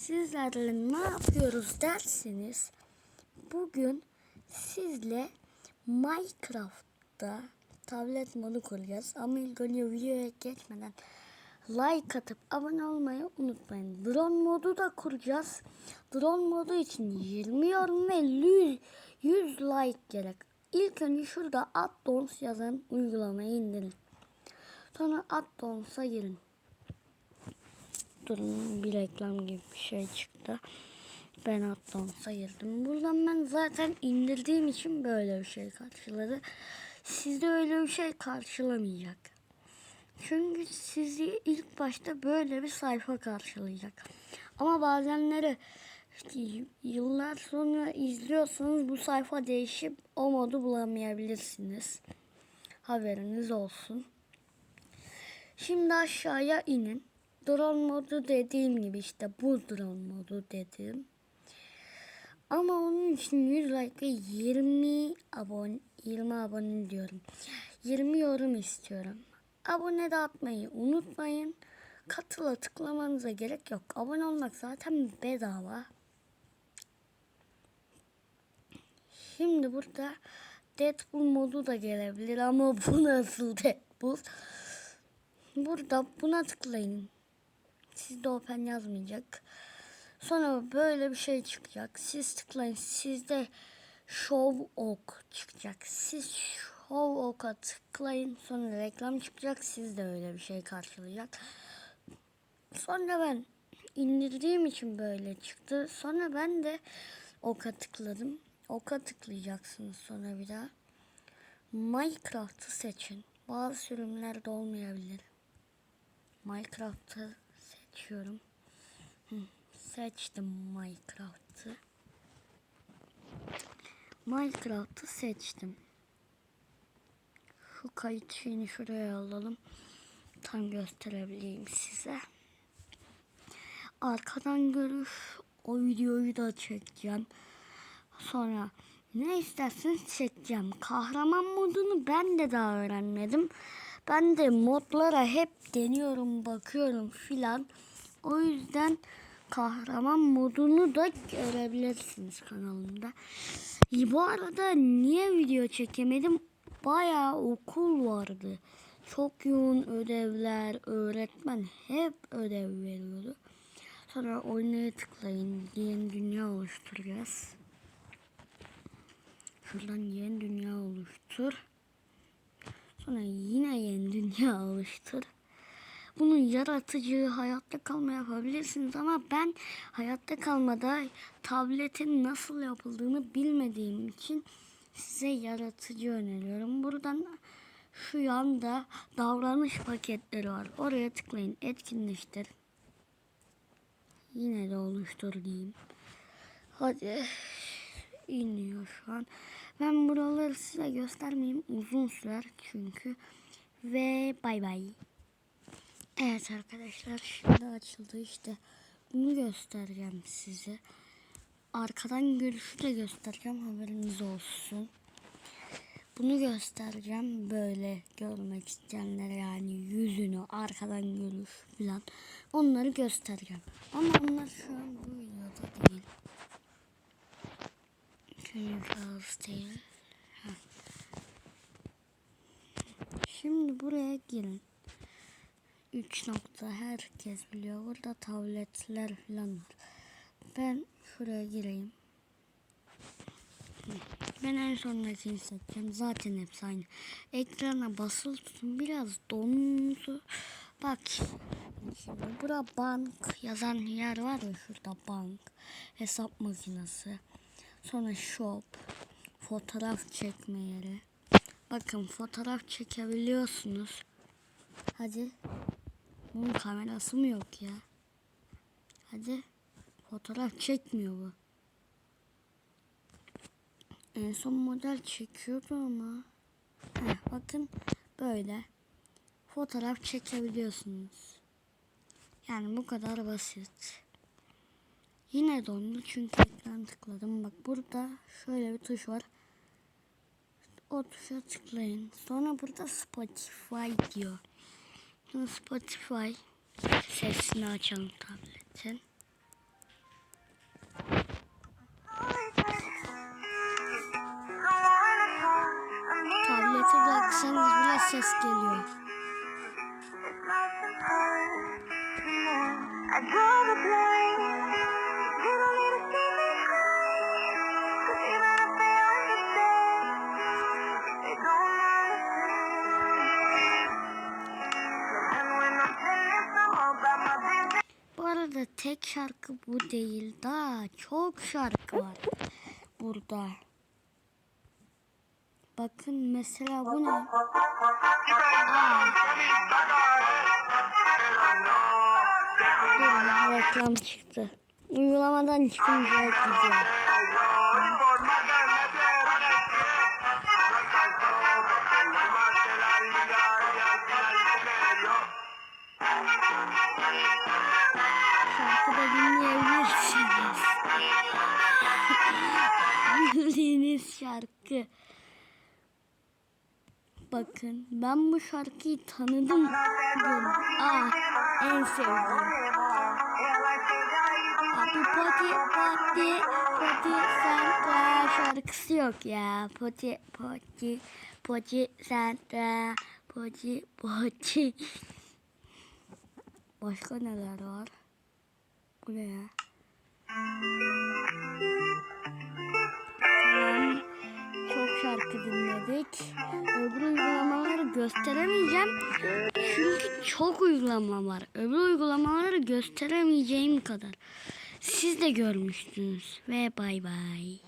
sizlerle ne yapıyoruz derseniz bugün sizle Minecraft'ta tablet modu kuracağız. Ama ilk önce videoya geçmeden like atıp abone olmayı unutmayın. Drone modu da kuracağız. Drone modu için 20 yorum ve 100, 100 like gerek. İlk önce şurada addons yazan uygulamayı indirin. Sonra addons'a girin. Durun bir reklam gibi bir şey çıktı. Ben addons'a girdim. Buradan ben zaten indirdiğim için böyle bir şey karşıladı. Sizde öyle bir şey karşılamayacak. Çünkü sizi ilk başta böyle bir sayfa karşılayacak. Ama bazenleri yıllar sonra izliyorsanız bu sayfa değişip o modu bulamayabilirsiniz. Haberiniz olsun. Şimdi aşağıya inin. Drone modu dediğim gibi işte bu drone modu dedim. Ama onun için 100 like ve 20 abone 20 abone diyorum. 20 yorum istiyorum. Abone de atmayı unutmayın. Katıla tıklamanıza gerek yok. Abone olmak zaten bedava. Şimdi burada Deadpool modu da gelebilir ama bu nasıl Deadpool? Burada buna tıklayın. Sizde open yazmayacak. Sonra böyle bir şey çıkacak. Siz tıklayın. Sizde show ok çıkacak. Siz show ok'a tıklayın. Sonra reklam çıkacak. Sizde öyle bir şey karşılayacak. Sonra ben indirdiğim için böyle çıktı. Sonra ben de oka tıkladım. Oka tıklayacaksınız sonra bir daha. Minecraft'ı seçin. Bazı sürümlerde olmayabilir. Minecraft'ı seçiyorum. Seçtim Minecraft'ı. Minecraft'ı seçtim. Şu kayıt şeyini şuraya alalım. Tam gösterebileyim size. Arkadan görüş o videoyu da çekeceğim. Sonra ne isterseniz çekeceğim. Kahraman modunu ben de daha öğrenmedim. Ben de modlara hep deniyorum, bakıyorum filan. O yüzden kahraman modunu da görebilirsiniz kanalımda. Bu arada niye video çekemedim? Bayağı okul vardı. Çok yoğun ödevler, öğretmen hep ödev veriyordu. Sonra oynaya tıklayın. Yeni dünya oluşturacağız. Şuradan yeni dünya oluştur. Sonra yine yeni dünya oluştur. Bunun yaratıcı hayatta kalma yapabilirsiniz ama ben hayatta kalmada tabletin nasıl yapıldığını bilmediğim için size yaratıcı öneriyorum. Buradan şu yanda davranış paketleri var. Oraya tıklayın. Etkinleştir. Yine de oluştur diyeyim. Hadi iniyor şu an. Ben buraları size göstermeyeyim. Uzun sürer çünkü. Ve bay bay. Evet arkadaşlar şimdi açıldı işte. Bunu göstereceğim size. Arkadan görüşü de göstereceğim haberiniz olsun. Bunu göstereceğim böyle görmek isteyenlere yani yüzünü arkadan görüş falan. Onları göstereceğim. Ama onlar şu an bu videoda değil. Çünkü şahıs değil. Heh. Şimdi buraya girin. 3 nokta herkes biliyor. Burada tabletler falan var. Ben şuraya gireyim. Ben en sondakini seçeceğim. Zaten hepsi aynı. Ekrana basılı tutun. Biraz dondu. Bak. Şimdi bura bank yazan yer var ya şurada bank. Hesap makinesi. Sonra shop. Fotoğraf çekme yeri. Bakın fotoğraf çekebiliyorsunuz. Hadi. Bunun kamerası mı yok ya? Hadi. Fotoğraf çekmiyor bu. En son model çekiyordu ama. Heh, bakın böyle. Fotoğraf çekebiliyorsunuz. Yani bu kadar basit. Yine dondu çünkü ekran tıkladım. Bak burada şöyle bir tuş var. O tuşa tıklayın. Sonra burada Spotify diyor. Şimdi Spotify sesini açalım tabletin. Tableti bıraksanız bile ses geliyor. I gotta play. Tek şarkı bu değil. Daha çok şarkı var burada. Bakın mesela bu ne? Aa. Dur, reklam çıktı. Uygulamadan çıkınca gidiyor. Şarkıda dinleyebilirsiniz. Bildiğiniz şarkı. Bakın ben bu şarkıyı tanıdım. Dur. Aa en sevdiğim. Abi poti poti poti santa şarkısı yok ya. Poti poti poti santa poti poti. Başka neler var? Bu ne ya? Tamam. Çok şarkı dinledik. Öbür uygulamaları gösteremeyeceğim. Çünkü çok uygulama var. Öbür uygulamaları gösteremeyeceğim kadar. Siz de görmüştünüz. Ve bay bay.